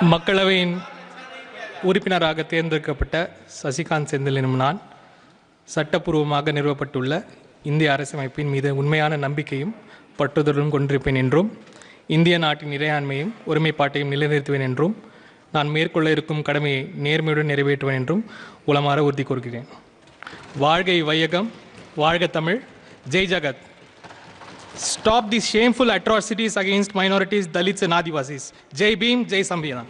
மக்களவையின் உறுப்பினராக தேர்ந்தெடுக்கப்பட்ட சசிகாந்த் செந்தில் எனும் நான் சட்டப்பூர்வமாக நிறுவப்பட்டுள்ள இந்திய அரசமைப்பின் மீது உண்மையான நம்பிக்கையும் பற்றுதலும் கொண்டிருப்பேன் என்றும் இந்திய நாட்டின் இறையாண்மையும் ஒருமைப்பாட்டையும் நிலைநிறுத்துவேன் என்றும் நான் மேற்கொள்ள இருக்கும் கடமையை நேர்மையுடன் நிறைவேற்றுவேன் என்றும் உளமாற உறுதி கூறுகிறேன். வாழ்கை வையகம் வாழ்க தமிழ் ஜெய் ஜகத். stop these shameful atrocities against minorities, Dalits and Adivasis. Jai Bhim, Jai Samvidhan.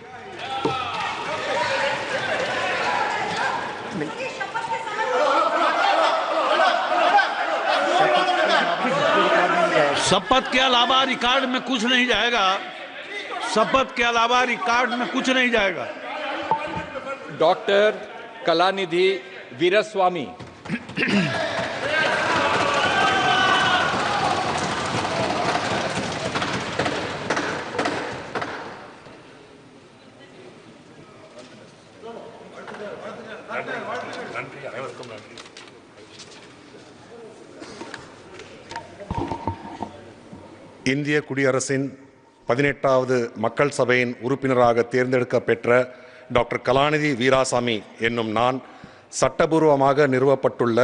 शपथ के अलावा रिकॉर्ड में कुछ नहीं जाएगा शपथ के अलावा रिकॉर्ड में कुछ नहीं जाएगा डॉक्टर कलानिधि वीरस्वामी இந்திய குடியரசின் பதினெட்டாவது மக்கள் சபையின் உறுப்பினராக தேர்ந்தெடுக்க பெற்ற டாக்டர் கலாநிதி வீராசாமி என்னும் நான் சட்டபூர்வமாக நிறுவப்பட்டுள்ள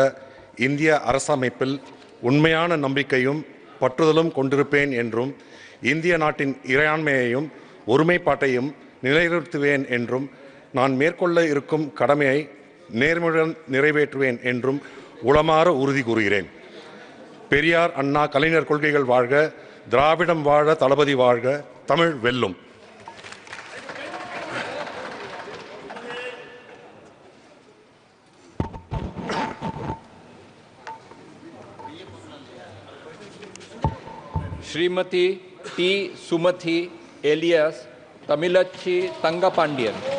இந்திய அரசமைப்பில் உண்மையான நம்பிக்கையும் பற்றுதலும் கொண்டிருப்பேன் என்றும் இந்திய நாட்டின் இறையாண்மையையும் ஒருமைப்பாட்டையும் நிலைநிறுத்துவேன் என்றும் நான் மேற்கொள்ள இருக்கும் கடமையை நேர்மையுடன் நிறைவேற்றுவேன் என்றும் உளமாற உறுதி கூறுகிறேன் பெரியார் அண்ணா கலைஞர் கொள்கைகள் வாழ்க திராவிடம் வாழ தளபதி வாழ்க தமிழ் வெல்லும் श्रीमती टी सुमथी एलियस तमिलच्ची तंगपांडियन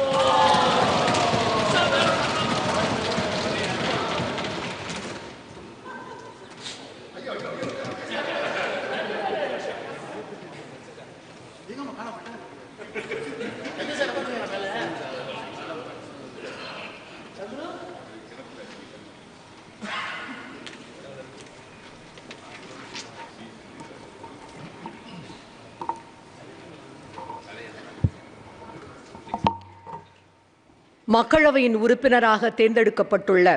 மக்களவையின் உறுப்பினராக தேர்ந்தெடுக்கப்பட்டுள்ள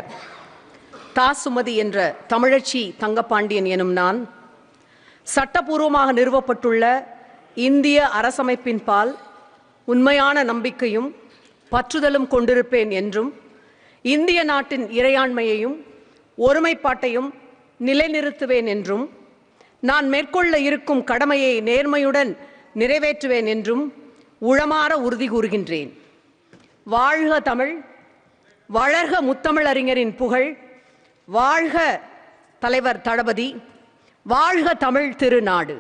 தா சுமதி என்ற தமிழச்சி தங்கப்பாண்டியன் எனும் நான் சட்டபூர்வமாக நிறுவப்பட்டுள்ள இந்திய அரசமைப்பின் பால் உண்மையான நம்பிக்கையும் பற்றுதலும் கொண்டிருப்பேன் என்றும் இந்திய நாட்டின் இறையாண்மையையும் ஒருமைப்பாட்டையும் நிலைநிறுத்துவேன் என்றும் நான் மேற்கொள்ள இருக்கும் கடமையை நேர்மையுடன் நிறைவேற்றுவேன் என்றும் உளமாற உறுதி கூறுகின்றேன். வாழ்க தமிழ் வளர்க முத்தமிழறிஞரின் புகழ் வாழ்க தலைவர் தளபதி வாழ்க தமிழ் திருநாடு.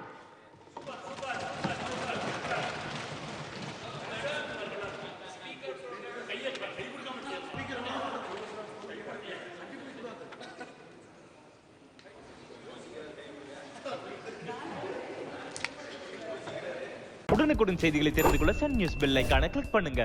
உடனுக்குடன் செய்திகளை தெரிந்து கொள்ள சன் நியூஸ் பெல் ஐக்கான கிளிக் பண்ணுங்க.